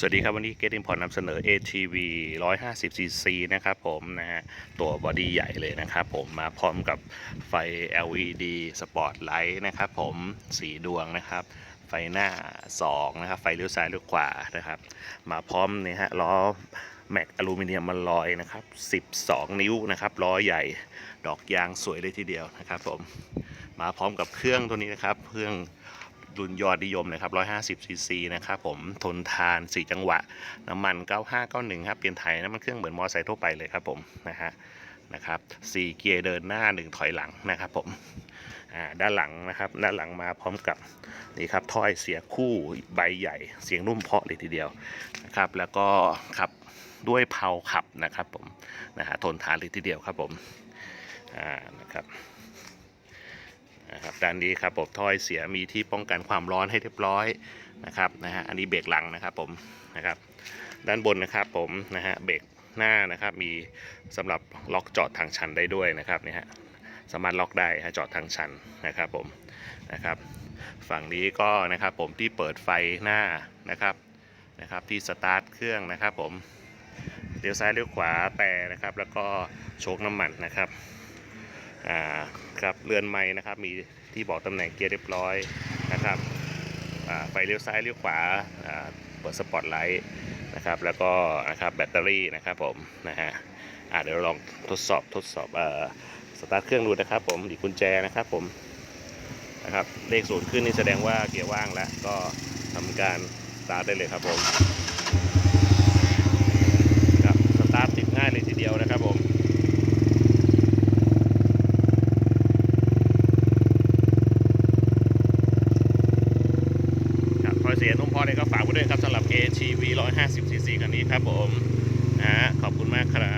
สวัสดีครับ วันนี้เกติมพอร์ตนำเสนอ ATV 150cc นะครับผมนะฮะตัวบอดี้ใหญ่เลยนะครับผมมาพร้อมกับไฟ LED Spot Light นะครับผมสีดวงนะครับ ไฟหน้า 2 นะครับ ไฟเลี้ยวซ้ายเลี้ยวขวานะครับ มาพร้อมเนี่ยฮะล้อแม็กอลูมิเนียมมันลอยนะครับ 12 นิ้วนะครับล้อใหญ่ดอกยางสวยเลยทีเดียวนะครับผมมาพร้อมกับเครื่องตัวนี้นะครับเครื่อง รุ่นยอดนิยมนะครับ 150ซีซีนะครับผม ทนทาน 4 จังหวะ น้ำมัน 9591 ครับ เปลี่ยนไทยน้ำมันเครื่องเหมือนมอเตอร์ไซค์ทั่วไปเลยครับผมนะฮะนะครับ4เกียร์เดินหน้า 1 ถอยหลังนะครับผมอ่าด้านหลังนะครับด้านหลังมาพร้อมกับนี่ครับถ้อยเสียคู่ใบใหญ่ เสียงนุ่มเพาะเลยทีเดียวนะครับแล้วก็ขับด้วยเพาขับนะครับผมนะฮะทนทานเลยทีเดียวครับผมอ่านะครับ นะครับด้านนี้ครับผมถ้อยเสียมีที่ป้องกันความร้อนให้เรียบร้อยนะครับนะฮะอันนี้เบรกหลังนะครับผมนะครับด้านบนนะครับผมนะฮะเบรกหน้านะครับมีสำหรับล็อกจอดทางชันได้ด้วยนะครับนี่ฮะสามารถล็อกได้ฮะจอดทางชันนะครับผมนะครับฝั่งนี้ก็นะครับผมที่เปิดไฟหน้านะครับนะครับที่สตาร์ทเครื่องนะครับผมเลี้ยวซ้ายเลี้ยวขวาแต่นะครับแล้วก็โชคน้ำมันนะครับ อ่าครับเรือนไม้นะครับ มีที่บอกตำแหน่งเกียร์เรียบร้อยนะครับอ่าไฟเลี้ยวซ้ายเลี้ยวขวาอ่าเปิดสปอตไลท์นะครับ แล้วก็นะครับแบตเตอรี่นะครับผมนะฮะอ่าเดี๋ยวลองทดสอบทดสอบเอ่อสตาร์ทเครื่องดูนะครับ ผมดีกุญแจนะครับผมนะครับเลขศูนย์ขึ้นนี่แสดงว่าเกียร์ว่างแล้วก็ทำการสตาร์ทได้เลยครับผมครับสตาร์ทติดง่ายเลยทีเดียวนะครับผม ครับพ อเสียนุ่มพอเลยก็ฝากไว้ด้วยครับสำหรับ ATV 150cc คันนี้ครับผมนะฮะขอบคุณมากครับ